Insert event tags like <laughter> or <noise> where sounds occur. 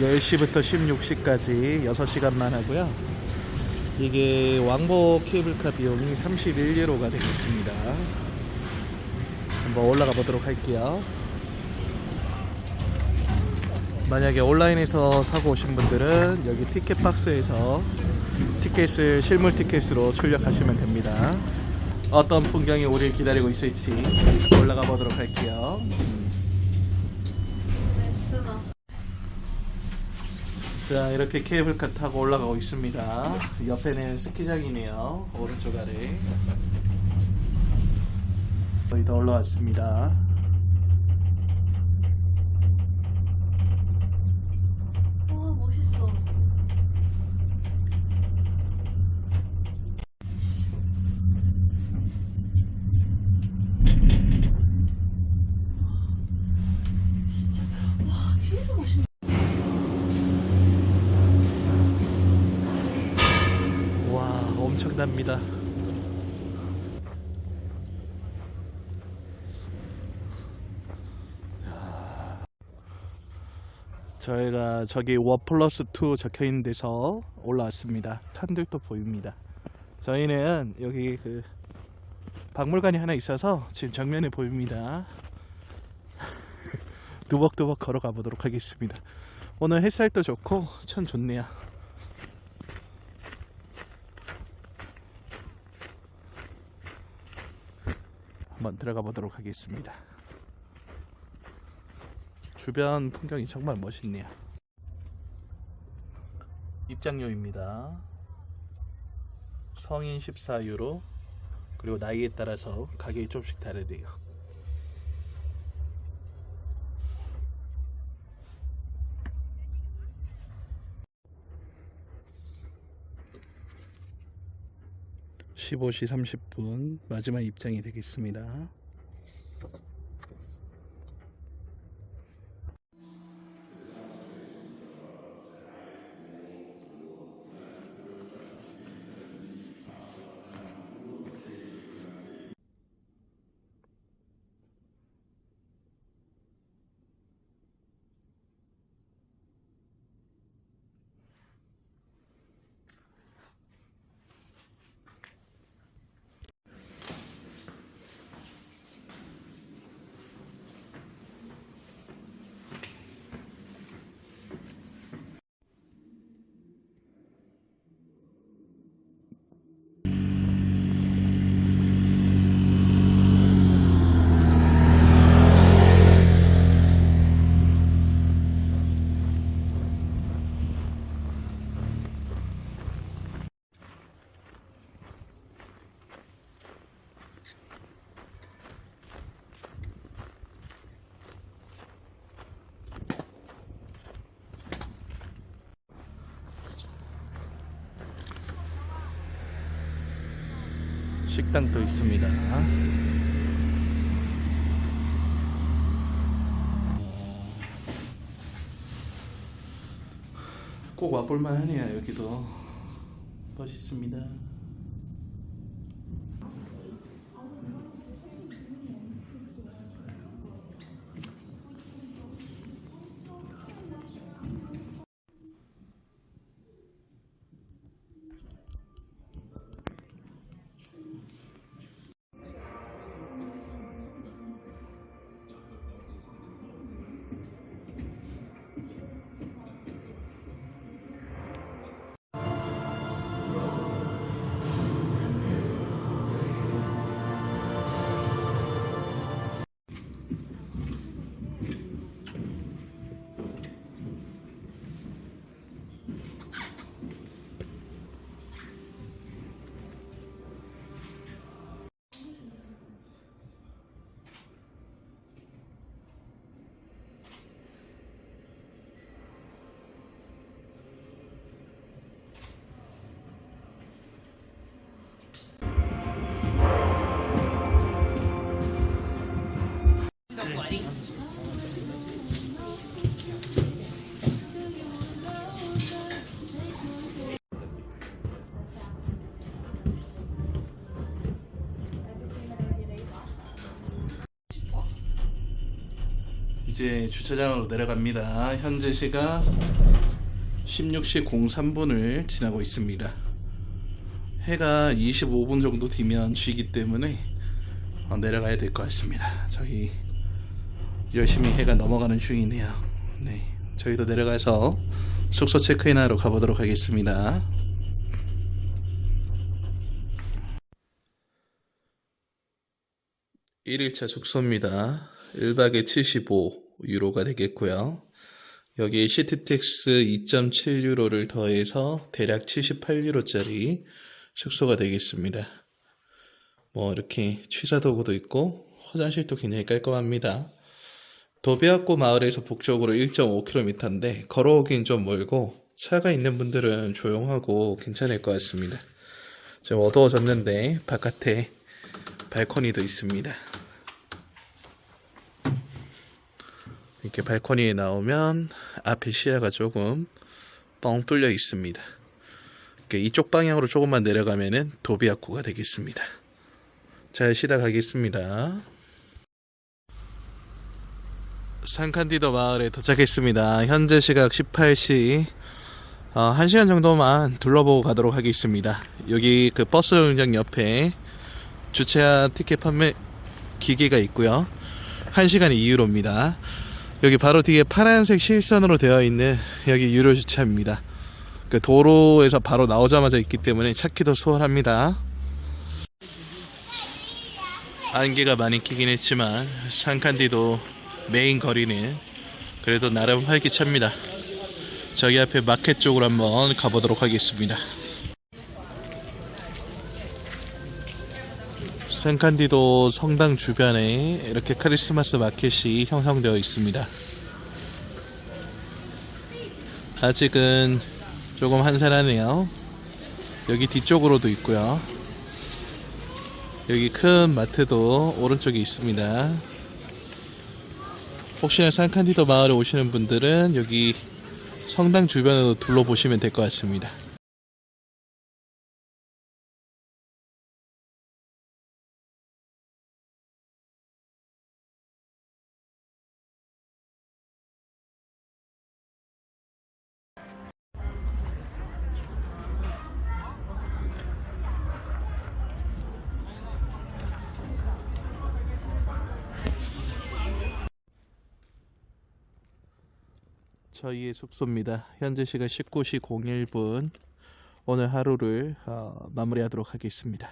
10시부터 16시까지 6시간만 하고요. 이게 왕복 케이블카 비용이 31유로가 되겠습니다. 한번 올라가 보도록 할게요. 만약에 온라인에서 사고 오신 분들은 여기 티켓 박스에서 티켓을 실물 티켓으로 출력하시면 됩니다. 어떤 풍경이 우리를 기다리고 있을지 올라가 보도록 할게요. 레스나 자 이렇게 케이블카 타고 올라가고 있습니다. 옆에는 스키장이네요. 오른쪽 아래. 거의 다 올라왔습니다 엄청납니다 저희가 저기 워 플러스 2 적혀 있는 데서 올라왔습니다. 산들도 보입니다. 저희는 여기 그 박물관이 하나 있어서 지금 정면에 보입니다. <laughs> 두벅두벅 걸어가 보도록 하겠습니다. 오늘 햇살도 좋고 참 좋네요. 한번 들어가 보도록 하겠습니다. 주변 풍경이 정말 멋있네요. 입장료입니다. 성인 14유로 그리고 나이에 따라서 가격이 조금씩 다르대요. (15시 30분) 마지막 입장이 되겠습니다. 식당도 있습니다. 꼭 와볼만 하네요. 여기도 멋있습니다. 이제 주차장으로 내려갑니다. 현재 시각 16시 03분을 지나고 있습니다. 해가 25분 정도 뒤면 쥐기 때문에 어, 내려가야 될 것 같습니다. 저희 열심히 해가 넘어가는 중이네요. 네, 저희도 내려가서 숙소 체크인하러 가보도록 하겠습니다. 1일차 숙소입니다. 1박에 75 유로가 되겠고요. 여기 시티텍스 2.7유로를 더해서 대략 78유로짜리 숙소가 되겠습니다. 뭐 이렇게 취사 도구도 있고 화장실도 굉장히 깔끔합니다. 도비아코 마을에서 북쪽으로 1.5km인데 걸어오긴 좀 멀고 차가 있는 분들은 조용하고 괜찮을 것 같습니다. 지금 어두워졌는데 바깥에 발코니도 있습니다. 이렇게 발코니에 나오면 앞에 시야가 조금 뻥 뚫려 있습니다. 이쪽 방향으로 조금만 내려가면은 도비아코가 되겠습니다. 잘 쉬다 가겠습니다. 산칸디도 마을에 도착했습니다. 현재 시각 18시 어, 1시간 정도만 둘러보고 가도록 하겠습니다. 여기 그 버스 정류장 옆에 주차한 티켓 판매 기계가 있고요. 1시간에 2유로입니다. 여기 바로 뒤에 파란색 실선으로 되어 있는 여기 유료 주차입니다. 그 도로에서 바로 나오자마자 있기 때문에 찾기도 수월합니다. 안개가 많이 끼긴 했지만 산칸디도 메인 거리는 그래도 나름 활기찹니다. 저기 앞에 마켓 쪽으로 한번 가보도록 하겠습니다. 산칸디도 성당 주변에 이렇게 크리스마스 마켓이 형성되어 있습니다. 아직은 조금 한산하네요. 여기 뒤쪽으로도 있고요. 여기 큰 마트도 오른쪽에 있습니다. 혹시나 산칸디도 마을에 오시는 분들은 여기 성당 주변으로 둘러보시면 될 것 같습니다. 저희의 숙소입니다. 현재 시각 19시 01분. 오늘 하루를 어, 마무리하도록 하겠습니다.